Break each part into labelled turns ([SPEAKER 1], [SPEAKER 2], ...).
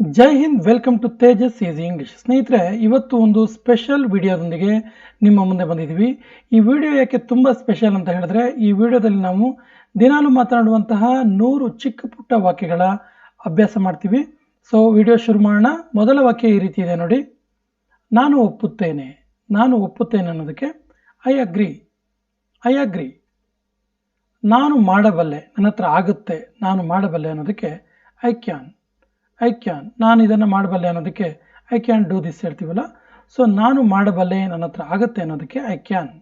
[SPEAKER 1] Jai Hind, welcome to Tejas easy English. ಸ್ನೇಹಿತರೆ, ಇವತ್ತು ಒಂದು ಸ್ಪೆಷಲ್ ವಿಡಿಯೋದೊಂದಿಗೆ ನಿಮ್ಮ ಮುಂದೆ ಬಂದಿದ್ದೀವಿ. ಈ ವಿಡಿಯೋ ಯಾಕೆ ತುಂಬ ಸ್ಪೆಷಲ್ ಅಂತ ಹೇಳಿದ್ರೆ, ಈ ವಿಡಿಯೋದಲ್ಲಿ ನಾವು ದಿನಾಲು ಮಾತನಾಡುವಂತಹ ನೂರು ಚಿಕ್ಕ ಪುಟ್ಟ ವಾಕ್ಯಗಳ ಅಭ್ಯಾಸ ಮಾಡ್ತೀವಿ. ಸೊ ವಿಡಿಯೋ ಶುರು ಮಾಡೋಣ. ಮೊದಲ ವಾಕ್ಯ ಈ ರೀತಿ ಇದೆ ನೋಡಿ. ನಾನು ಒಪ್ಪುತ್ತೇನೆ. ನಾನು ಒಪ್ಪುತ್ತೇನೆ ಅನ್ನೋದಕ್ಕೆ ಐ ಅಗ್ರಿ ಐ ಅಗ್ರಿ ನಾನು ಮಾಡಬಲ್ಲೆ. ನನ್ನ ಹತ್ರ ಆಗುತ್ತೆ. ನಾನು ಮಾಡಬಲ್ಲೆ ಅನ್ನೋದಕ್ಕೆ ಐ ಕ್ಯಾನ್ ಐ ಕ್ಯಾನ್ ನಾನು ಇದನ್ನು ಮಾಡಬಲ್ಲೆ ಅನ್ನೋದಕ್ಕೆ ಐ ಕ್ಯಾನ್ ಡೂ ದಿಸ್ ಹೇಳ್ತೀವಲ್ಲ? ಸೊ ನಾನು ಮಾಡಬಲ್ಲೆ ನನ್ನ ಹತ್ರ ಆಗುತ್ತೆ ಅನ್ನೋದಕ್ಕೆ ಐ ಕ್ಯಾನ್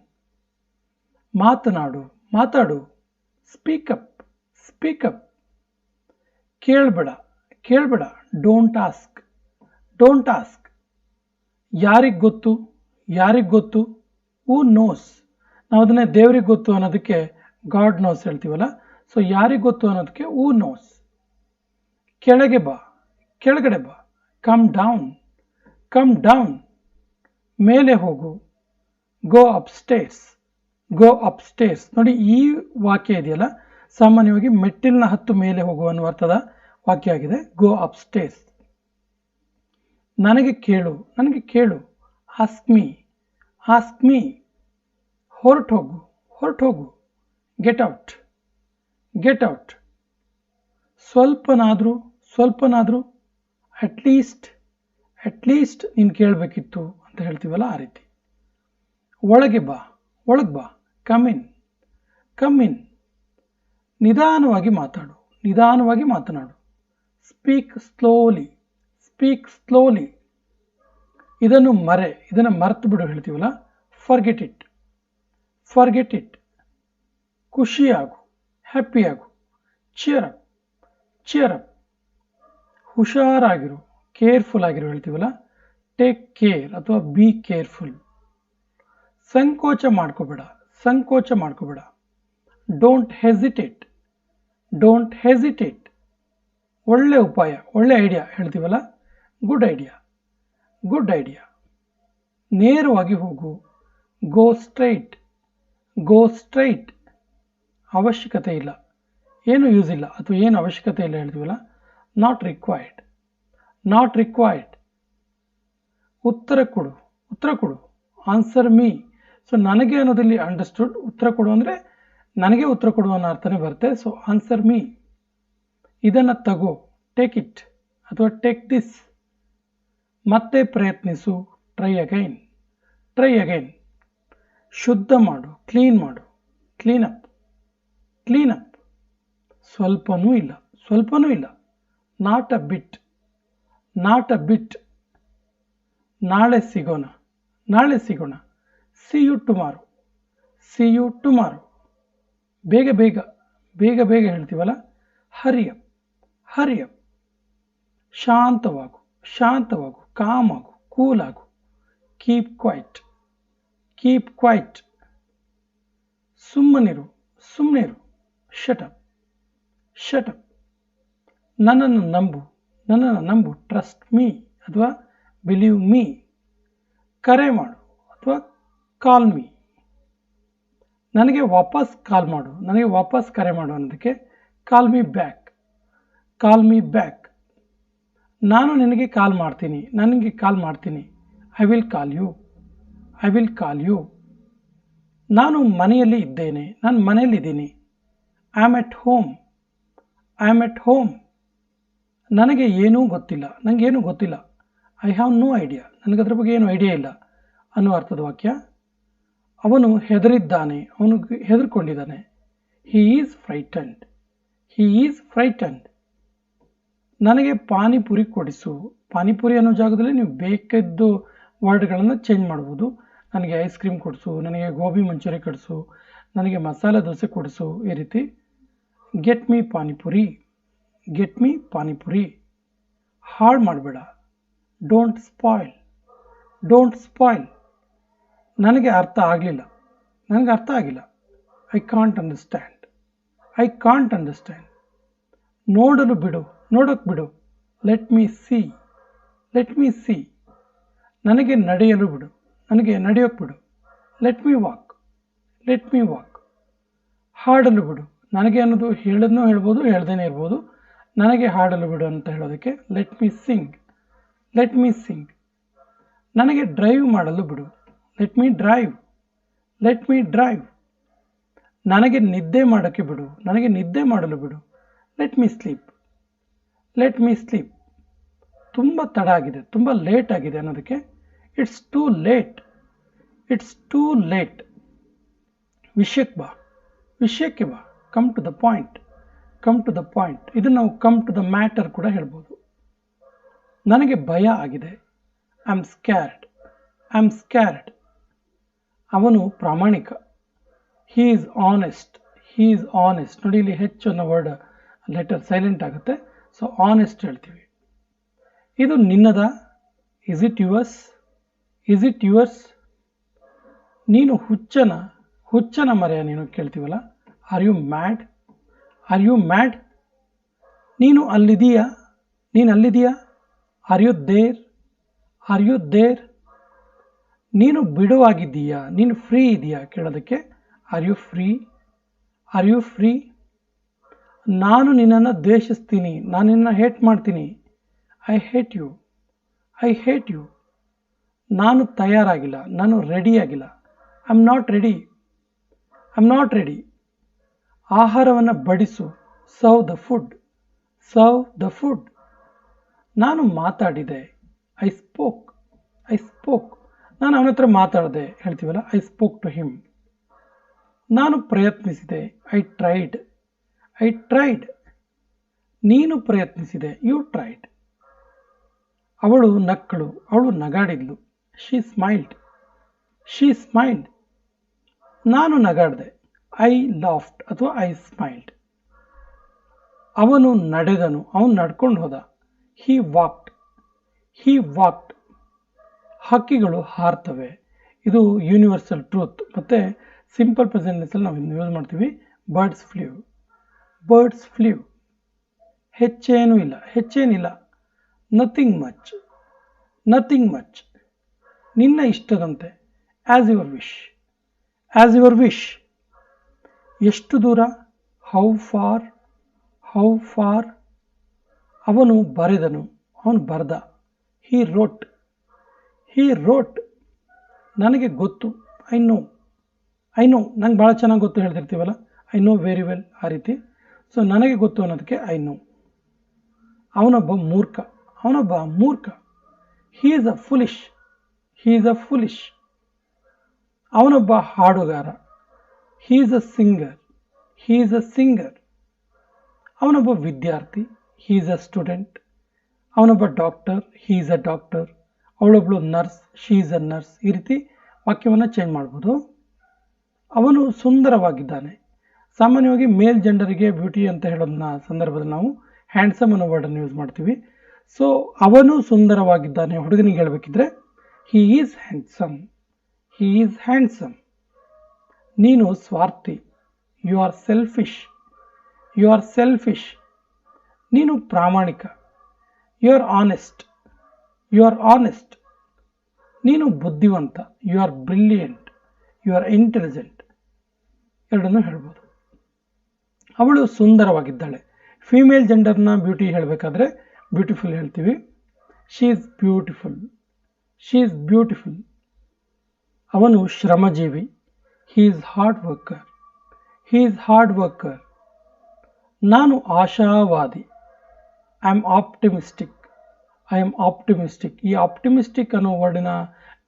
[SPEAKER 1] ಮಾತನಾಡು. ಮಾತಾಡು. ಸ್ಪೀಕಪ್ ಸ್ಪೀಕಪ್ ಕೇಳಬೇಡ. ಕೇಳಬೇಡ. ಡೋಂಟ್ ಆಸ್ಕ್ ಡೋಂಟ್ ಆಸ್ಕ್ ಯಾರಿಗೆ ಗೊತ್ತು? ಯಾರಿಗೆ ಗೊತ್ತು? ಹೂ ನೋಸ್ ನಾವು ಅದನ್ನೇ ದೇವ್ರಿಗೆ ಗೊತ್ತು ಅನ್ನೋದಕ್ಕೆ ಗಾಡ್ ನೋಸ್ ಹೇಳ್ತೀವಲ್ಲ? ಸೊ ಯಾರಿಗೆ ಗೊತ್ತು ಅನ್ನೋದಕ್ಕೆ ಹೂ ನೋಸ್ ಕೆಳಗೆ ಬಾ. ಕೆಳಗಡೆ ಬಾ. ಕಮ್ ಡೌನ್ ಕಮ್ ಡೌನ್ ಮೇಲೆ ಹೋಗು. Go upstairs go upstairs ನೋಡಿ, ಈ ವಾಕ್ಯ ಇದೆಯಲ್ಲ? ಸಾಮಾನ್ಯವಾಗಿ ಮೆಟ್ಟಿಲಿನ ಹತ್ತು ಮೇಲೆ ಹೋಗು ಅನ್ನುವ ಅರ್ಥದ ವಾಕ್ಯ ಆಗಿದೆ. ಗೋ ಅಪ್ ಸ್ಟೇರ್ಸ್ ನನಗೆ ಕೇಳು. ನನಗೆ ಕೇಳು. ಆಸ್ಕ್ ಮೀ ಆಸ್ಕ್ ಮೀ ಹೊರಟು ಹೋಗು ಹೊರಟು ಹೋಗು ಗೆಟ್ ಔಟ್ ಗೆಟ್ ಔಟ್ ಸ್ವಲ್ಪನಾದರೂ ಸ್ವಲ್ಪನಾದರೂ ಅಟ್ಲೀಸ್ಟ್ ಅಟ್ಲೀಸ್ಟ್ ನೀನು ಕೇಳಬೇಕಿತ್ತು ಅಂತ ಹೇಳ್ತೀವಲ್ಲ ಆ ರೀತಿ. ಒಳಗೆ ಬಾ ಒಳಗೆ ಬಾ ಕಮ್ ಇನ್ ಕಮ್ ಇನ್ ನಿಧಾನವಾಗಿ ಮಾತಾಡು, ನಿಧಾನವಾಗಿ ಮಾತನಾಡು. ಸ್ಪೀಕ್ ಸ್ಲೋಲಿ ಸ್ಪೀಕ್ ಸ್ಲೋಲಿ ಇದನ್ನು ಮರೆ, ಇದನ್ನು ಮರೆತು ಬಿಡು ಹೇಳ್ತೀವಲ್ಲ ಫರ್ಗೆಟ್ ಇಟ್ ಫರ್ಗೆಟ್ ಇಟ್ ಖುಷಿಯಾಗು ಹ್ಯಾಪಿಯಾಗು ಚಿಯರ್ ಅಪ್ ಚಿಯರ್ ಅಪ್ ಹುಷಾರಾಗಿರು ಕೇರ್ಫುಲ್ ಆಗಿರು ಹೇಳ್ತೀವಲ್ಲ? ಟೇಕ್ ಕೇರ್ ಅಥವಾ ಬಿ ಕೇರ್ಫುಲ್ ಸಂಕೋಚ ಮಾಡ್ಕೋಬೇಡ ಸಂಕೋಚ ಮಾಡ್ಕೋಬೇಡ. ಡೋಂಟ್ ಹೆಸಿಟೇಟ್ ಡೋಂಟ್ ಹೆಸಿಟೇಟ್ ಒಳ್ಳೆ ಉಪಾಯ, ಒಳ್ಳೆ ಐಡಿಯಾ ಹೇಳ್ತೀವಲ್ಲ? ಗುಡ್ ಐಡಿಯಾ ಗುಡ್ ಐಡಿಯಾ ನೇರವಾಗಿ ಹೋಗು ಗೋ ಸ್ಟ್ರೈಟ್ ಗೋ ಸ್ಟ್ರೈಟ್ ಅವಶ್ಯಕತೆ ಇಲ್ಲ. ಏನು ಯೂಸ್ ಇಲ್ಲ, ಅಥವಾ ಏನು ಅವಶ್ಯಕತೆ ಇಲ್ಲ ಹೇಳ್ತೀವಲ್ಲ? ನಾಟ್ ರಿಕ್ವೈರ್ಡ್ ನಾಟ್ ರಿಕ್ವೈರ್ಡ್ ಉತ್ತರ ಕೊಡು ಉತ್ತರ ಕೊಡು. ಆನ್ಸರ್ ಮೀ ಸೊ ನನಗೆ ಅನ್ನೋದಲ್ಲಿ ಅಂಡರ್ಸ್ಟುಡ್ ಉತ್ತರ ಕೊಡು ಅಂದರೆ ನನಗೆ ಉತ್ತರ ಕೊಡು ಅನ್ನೋ ಅರ್ಥನೇ ಬರುತ್ತೆ. ಸೊ ಆನ್ಸರ್ ಮೀ ಇದನ್ನು ತಗೋ. ಟೇಕ್ ಇಟ್ ಅಥವಾ ಟೇಕ್ ದಿಸ್ ಮತ್ತೆ ಪ್ರಯತ್ನಿಸು. ಟ್ರೈ ಅಗೈನ್ ಟ್ರೈ ಅಗೈನ್ ಶುದ್ಧ ಮಾಡು. ಕ್ಲೀನ್ ಮಾಡು. ಕ್ಲೀನಪ್ ಕ್ಲೀನಪ್ ಸ್ವಲ್ಪನೂ ಇಲ್ಲ. ಸ್ವಲ್ಪನೂ ಇಲ್ಲ. Not a bit, not a bit. ನಾಳೆ ಸಿಗೋಣ ನಾಳೆ ಸಿಗೋಣ. See you tomorrow see you tomorrow ಬೇಗ ಬೇಗ ಬೇಗ ಬೇಗ ಹೇಳ್ತೀವಲ್ಲ? ಹರಿಯಪ್ ಹರಿಯಪ್ ಶಾಂತವಾಗು ಶಾಂತವಾಗು, ಕಾಮಾಗು, ಕೂಲಾಗು. ಕೀಪ್ ಕ್ವೈಟ್ ಕೀಪ್ ಕ್ವೈಟ್ ಸುಮ್ಮನಿರು ಸುಮ್ಮನಿರು. ಶಟಪ್ ಶಟಪ್ ನನ್ನನ್ನು ನಂಬು ನನ್ನನ್ನು ನಂಬು ಟ್ರಸ್ಟ್ ಮೀ ಅಥವಾ ಬಿಲೀವ್ ಮೀ ಕರೆ ಮಾಡು ಅಥವಾ ಕಾಲ್ ಮೀ ನನಗೆ ವಾಪಸ್ ಕಾಲ್ ಮಾಡು, ನನಗೆ ವಾಪಸ್ ಕರೆ ಮಾಡು ಅನ್ನೋದಕ್ಕೆ call me back call me back ನಾನು ನಿನಗೆ ಕಾಲ್ ಮಾಡ್ತೀನಿ, ನನಗೆ ಕಾಲ್ ಮಾಡ್ತೀನಿ. I will call you I will call you ನಾನು ಮನೆಯಲ್ಲಿ ಇದ್ದೇನೆ, ನಾನು ಮನೆಯಲ್ಲಿದ್ದೀನಿ. I am at home I am at home ನನಗೆ ಏನೂ ಗೊತ್ತಿಲ್ಲ ನನಗೇನು ಗೊತ್ತಿಲ್ಲ. ಐ ಹ್ಯಾವ್ ನೋ ಐಡಿಯಾ ನನಗದ್ರ ಬಗ್ಗೆ ಏನು ಐಡಿಯಾ ಇಲ್ಲ ಅನ್ನುವ ಅರ್ಥದ ವಾಕ್ಯ. ಅವನು ಹೆದರಿದ್ದಾನೆ, ಅವನು ಹೆದರ್ಕೊಂಡಿದ್ದಾನೆ. ಹಿ ಈಸ್ ಫ್ರೈಟಂಡ್ ಹಿ ಈಸ್ ಫ್ರೈಟಂಡ್ ನನಗೆ ಪಾನಿಪುರಿ ಕೊಡಿಸು. ಪಾನಿಪುರಿ ಅನ್ನೋ ಜಾಗದಲ್ಲಿ ನೀವು ಬೇಕಿದ್ದು ವರ್ಡ್ಗಳನ್ನು ಚೇಂಜ್ ಮಾಡ್ಬೋದು. ನನಗೆ ಐಸ್ ಕ್ರೀಮ್ ಕೊಡಿಸು, ನನಗೆ ಗೋಬಿ ಮಂಚೂರಿ ಕೊಡಿಸು ನನಗೆ ಮಸಾಲೆ ದೋಸೆ ಕೊಡಿಸು ಈ ರೀತಿ. Get me panipuri. Get me panipuri ಹಾಳು ಮಾಡಬೇಡ. ಡೋಂಟ್ ಸ್ಪಾಯ್ಲ್ ಡೋಂಟ್ ಸ್ಪಾಯ್ಲ್ ನನಗೆ ಅರ್ಥ ಆಗಲಿಲ್ಲ. ನನಗೆ ಅರ್ಥ ಆಗಿಲ್ಲ. I can't understand I can't understand ನೋಡಲು ಬಿಡು. ನೋಡೋಕ್ಕೆ ಬಿಡು. Let me see let me see ನನಗೆ ನಡೆಯಲು ಬಿಡು. ನನಗೆ ನಡೆಯೋಕ್ಕೆ ಬಿಡು. Let me walk let me walk ಹಾಡಲು ಬಿಡು. ನನಗೆ ಅನ್ನೋದು ಹೇಳೋದನ್ನೂ ಹೇಳ್ಬೋದು, ಹೇಳ್ದೇನೆ ಇರ್ಬೋದು. ನನಗೆ ಹಾಡಲು ಬಿಡು ಅಂತ ಹೇಳೋದಕ್ಕೆ let me sing let me sing ನನಗೆ ಡ್ರೈವ್ ಮಾಡಲು ಬಿಡು. Let me drive let me drive ನನಗೆ ನಿದ್ದೆ ಮಾಡೋಕ್ಕೆ ಬಿಡು. ನನಗೆ ನಿದ್ದೆ ಮಾಡಲು ಬಿಡು. Let me sleep let me sleep ತುಂಬ ತಡ ಆಗಿದೆ, ತುಂಬ ಲೇಟ್ ಆಗಿದೆ ಅನ್ನೋದಕ್ಕೆ it's too late it's too late ವಿಷಯಕ್ಕೆ ಬಾ ವಿಷಯಕ್ಕೆ ಬಾ come to the point come to the point ಇದನ್ನು ನಾವು ಕಮ್ ಟು ದ ಮ್ಯಾಟರ್ ಕೂಡ ಹೇಳ್ಬೋದು. ನನಗೆ ಭಯ ಆಗಿದೆ. I am scared I am scared ಅವನು ಪ್ರಾಮಾಣಿಕ. He is honest he is honest ನೋಡಿ ಇಲ್ಲಿ ಹೆಚ್ಚು ಅನ್ನೋ ವರ್ಡ್ ಲೆಟರ್ ಸೈಲೆಂಟ್ ಆಗುತ್ತೆ. ಸೊ ಆನೆಸ್ಟ್ ಹೇಳ್ತೀವಿ. ಇದು ನಿನ್ನದ? Is it yours is it yours ನೀನು ಹುಚ್ಚನ? ಹುಚ್ಚನ ಮರೆಯ ನೀನು ಕೇಳ್ತೀವಲ್ಲ? Are you mad are you mad? ನೀನು ಅಲ್ಲಿದೀಯಾ ನೀನು ಅಲ್ಲಿದೀಯಾ are you there? Are you there? ನೀನು ಬಿಡುವಾಗಿದ್ದೀಯಾ? ನೀನು ಫ್ರೀ ಇದೆಯಾ? ಕೇಳೋದಕ್ಕೆ are you free? Are you free? ನಾನು ನಿನ್ನನ್ನು ದ್ವೇಷಿಸ್ತೀನಿ ನಾನು ನಿನ್ನ ಹೇಟ್ ಮಾಡ್ತೀನಿ. I hate you. I hate you. ನಾನು ತಯಾರಾಗಿಲ್ಲ. ನಾನು ರೆಡಿಯಾಗಿಲ್ಲ. I am not ready. I am not ready. ಆಹಾರವನ್ನು ಬಡಿಸು. Serve the food serve the food ನಾನು ಮಾತಾಡಿದೆ. ಐ ಸ್ಪೋಕ್ ಐ ಸ್ಪೋಕ್ ನಾನು ಅವನ ಹತ್ರ ಮಾತಾಡಿದೆ. ಹೇಳ್ತೀವಲ್ಲ? ಐ ಸ್ಪೋಕ್ ಟು ಹಿಮ್ ನಾನು ಪ್ರಯತ್ನಿಸಿದೆ. ಐ ಟ್ರೈಡ್ ಐ ಟ್ರೈಡ್ ನೀನು ಪ್ರಯತ್ನಿಸಿದೆ. ಯು ಟ್ರೈಡ್ ಅವಳು ನಕ್ಕಳು. ಅವಳು ನಗಾಡಿದ್ಲು. ಶೀ ಸ್ಮೈಲ್ಡ್ ಶೀ ಸ್ಮೈಲ್ಡ್ ನಾನು ನಗಾಡಿದೆ. ಐ ಲಾಫ್ಟ್ ಅಥವಾ ಐ ಸ್ಮೈಲ್ಡ್. ಅವನು ನಡೆದನು ಅವನು ನಡ್ಕೊಂಡು ಹೋದ. He walked he walked. ಹಕ್ಕಿಗಳು ಹಾರ್ತವೆ. ಇದು ಯೂನಿವರ್ಸಲ್ ಟ್ರೂತ್. ಮತ್ತು ಸಿಂಪಲ್ ಪ್ರೆಸೆಂಟೆನ್ಸಲ್ಲಿ ನಾವು ಯೂಸ್ ಮಾಡ್ತೀವಿ. ಬರ್ಡ್ಸ್ ಫ್ಲೂ ಬರ್ಡ್ಸ್ ಫ್ಲೂ ಹೆಚ್ಚೇನೂ ಇಲ್ಲ. ಹೆಚ್ಚೇನಿಲ್ಲ. Nothing much. Nothing much. ನಿನ್ನ ಇಷ್ಟದಂತೆ. As your wish. As your wish. ಎಷ್ಟು ದೂರ? ಹೌ ಫಾರ್ ಹೌ ಫಾರ್ ಅವನು ಬರೆದನು. ಅವನು ಬರೆದ. ಹೀ ರೋಟ್ ಹೀ ರೋಟ್ ನನಗೆ ಗೊತ್ತು. ಐ ನೋ ಐ ನೋ ನಂಗೆ ಭಾಳ ಚೆನ್ನಾಗಿ ಗೊತ್ತು ಹೇಳ್ತಿರ್ತೀವಲ್ಲ? ಐ ನೋ ವೆರಿ ವೆಲ್ ಆ ರೀತಿ. ಸೊ ನನಗೆ ಗೊತ್ತು ಅನ್ನೋದಕ್ಕೆ ಐ ನೋ ಅವನೊಬ್ಬ ಮೂರ್ಖ. ಅವನೊಬ್ಬ ಮೂರ್ಖ. He is a foolish he is a foolish ಅವನೊಬ್ಬ ಹಾಡುಗಾರ. He is a singer is a singer ಅವನೊಬ್ಬ ವಿದ್ಯಾರ್ಥಿ ಈಸ್ ಅ ಸ್ಟೂಡೆಂಟ್ ಅವನೊಬ್ಬ doctor is a doctor ಅವಳೊಬ್ಬಳು nurse she is a nurse ಈ ರೀತಿ ವಾಕ್ಯವನ್ನು ಚೇಂಜ್ ಮಾಡ್ಬೋದು. ಅವನು ಸುಂದರವಾಗಿದ್ದಾನೆ. ಸಾಮಾನ್ಯವಾಗಿ ಮೇಲ್ ಜೆಂಡರಿಗೆ ಬ್ಯೂಟಿ ಅಂತ ಹೇಳೋದನ್ನ ಸಂದರ್ಭದಲ್ಲಿ ನಾವು ಹ್ಯಾಂಡ್ಸಮ್ ಅನ್ನೋ ವರ್ಡನ್ನು ಯೂಸ್ ಮಾಡ್ತೀವಿ. ಸೊ ಅವನು ಸುಂದರವಾಗಿದ್ದಾನೆ. ಹುಡುಗನಿಗೆ ಹೇಳಬೇಕಿದ್ರೆ he is handsome he is handsome ನೀನು ಸ್ವಾರ್ಥಿ. You are selfish you are selfish ನೀನು ಪ್ರಾಮಾಣಿಕ. You are honest you are honest ನೀನು ಬುದ್ಧಿವಂತ. You are brilliant you are intelligent ಎರಡನ್ನೂ ಹೇಳ್ಬೋದು. ಅವಳು ಸುಂದರವಾಗಿದ್ದಾಳೆ. ಫೀಮೇಲ್ ಜೆಂಡರ್ನ ಬ್ಯೂಟಿ ಹೇಳಬೇಕಾದ್ರೆ ಬ್ಯೂಟಿಫುಲ್ ಹೇಳ್ತೀವಿ. She is beautiful she is beautiful ಅವನು ಶ್ರಮಜೀವಿ. He is hard worker he is hard worker ನಾನು ಆಶಾವಾದಿ. I am optimistic I am optimistic ಈ ಆಪ್ಟಿಮಿಸ್ಟಿಕ್ ಅನ್ನೋ ವರ್ಡಿನ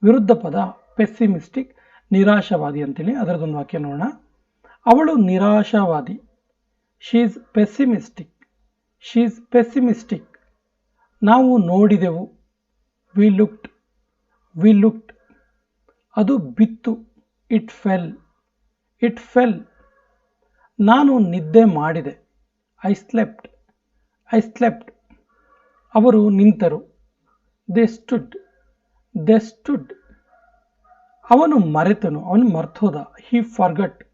[SPEAKER 1] ವಿರುದ್ಧ ಪದ ಪೆಸ್ಸಿಮಿಸ್ಟಿಕ್ ನಿರಾಶಾವಾದಿ ಅಂತೇಳಿ ಅದರದೊಂದು ವಾಕ್ಯ ನೋಡೋಣ. ಅವಳು ನಿರಾಶಾವಾದಿ. She is pessimistic she is pessimistic ನಾವು ನೋಡಿದೆವು. ವಿ ಲುಕ್ಡ್ ವಿ ಲುಕ್ಡ್ ಅದು ಬಿತ್ತು. ಇಟ್ ಫೆಲ್ ಇಟ್ ಫೆಲ್ ನಾನು ನಿದ್ದೆ ಮಾಡಿದೆ. ಐ ಸ್ಲೆಪ್ಟ್ ಐ ಸ್ಲೆಪ್ಟ್ ಅವರು ನಿಂತರು. ದೆ ಸ್ಟುಡ್ ದೆ ಸ್ಟುಡ್ ಅವನು ಮರೆತನು. ಅವನು ಮರ್ತೋದ. ಹಿ ಫಾರ್ಗಟ್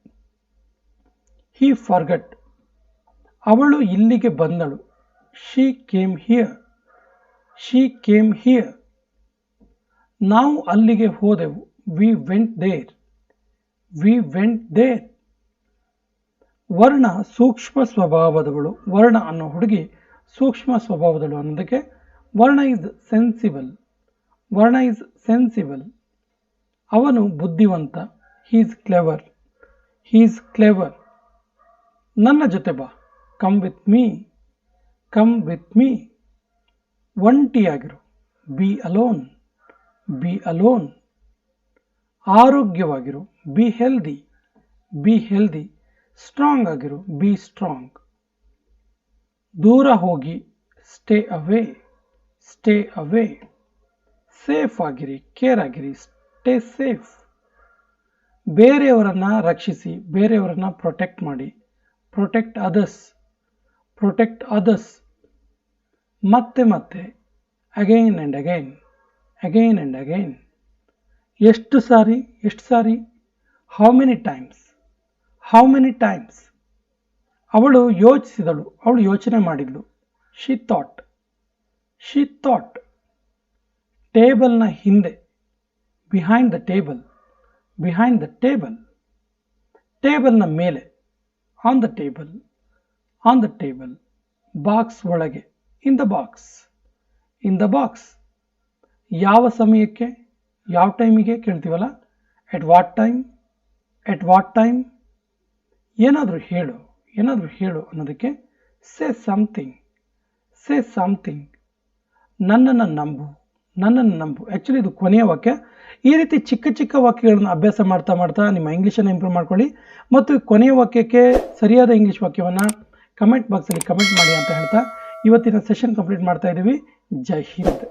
[SPEAKER 1] ಹಿ ಫಾರ್ಗಟ್ ಅವಳು ಇಲ್ಲಿಗೆ ಬಂದಳು. She came here she came here ನಾವು ಅಲ್ಲಿಗೆ ಹೋದೆವು. We went there we went there Varna ಸೂಕ್ಷ್ಮ ಸ್ವಭಾವದವಳು. ವರ್ಣ ಅನ್ನೋ ಹುಡುಗಿ ಸೂಕ್ಷ್ಮ ಸ್ವಭಾವದಳು ಅನ್ನೋದಕ್ಕೆ Varna is sensible Varna is sensible ಅವನು ಬುದ್ಧಿವಂತ. ಹೀಸ್ ಕ್ಲೆವರ್ ಹೀಸ್ ಕ್ಲೆವರ್ ನನ್ನ ಜೊತೆ ಬಾ. Come with me come with me ಒಂಟಿಯಾಗಿರು. Be alone be alone ಆರೋಗ್ಯವಾಗಿರು. Be healthy be healthy strong ಆಗಿರು. Be strong ದೂರ ಹೋಗಿ. Stay away stay away safe ಆಗಿರಿ. Care ಆಗಿರಿ. Stay safe ಬೇರೆಯವರನ್ನು ರಕ್ಷಿಸಿ. ಬೇರೆಯವರನ್ನು ಪ್ರೊಟೆಕ್ಟ್ ಮಾಡಿ. ಪ್ರೊಟೆಕ್ಟ್ ಅದರ್ಸ್ ಪ್ರೊಟೆಕ್ಟ್ ಅದರ್ಸ್ ಮತ್ತೆ ಮತ್ತೆ. Again and again again and again ಎಷ್ಟು ಸಾರಿ ಎಷ್ಟು ಸಾರಿ? How many times how many times ಅವಳು ಯೋಚಿಸಿದಳು, ಅವಳು ಯೋಚನೆ ಮಾಡಿದ್ಳು. ಶಿ ಥಾಟ್ ಶಿ ಥಾಟ್ ಟೇಬಲ್ನ ಹಿಂದೆ behind the table behind the table ಟೇಬಲ್ನ ಮೇಲೆ on the table on the table box ಒಳಗೆ in the box in the box ಯಾವ ಸಮಯಕ್ಕೆ? ಯಾವ ಟೈಮಿಗೆ ಕೇಳ್ತೀವಲ್ಲ? At what time at what time ಏನಾದರೂ ಹೇಳು ಏನಾದರೂ ಹೇಳು ಅನ್ನೋದಕ್ಕೆ ಸೇ ಸಮಥಿಂಗ್ ಸೇ ಸಮಥಿಂಗ್ ನನ್ನನ್ನು ನಂಬು ನನ್ನನ್ನು ನಂಬು. ಆ್ಯಕ್ಚುಲಿ ಇದು ಕೊನೆಯ ವಾಕ್ಯ. ಈ ರೀತಿ ಚಿಕ್ಕ ಚಿಕ್ಕ ವಾಕ್ಯಗಳನ್ನು ಅಭ್ಯಾಸ ಮಾಡ್ತಾ ಮಾಡ್ತಾ ನಿಮ್ಮ ಇಂಗ್ಲೀಷನ್ನು ಇಂಪ್ರೂವ್ ಮಾಡ್ಕೊಳ್ಳಿ. ಮತ್ತು ಕೊನೆಯ ವಾಕ್ಯಕ್ಕೆ ಸರಿಯಾದ ಇಂಗ್ಲೀಷ್ ವಾಕ್ಯವನ್ನು ಕಮೆಂಟ್ ಬಾಕ್ಸಲ್ಲಿ ಕಮೆಂಟ್ ಮಾಡಿ ಅಂತ ಹೇಳ್ತಾ ಇವತ್ತಿನ ಸೆಷನ್ ಕಂಪ್ಲೀಟ್ ಮಾಡ್ತಾ ಇದ್ದೀವಿ ಜೈ ಹಿಂದ್.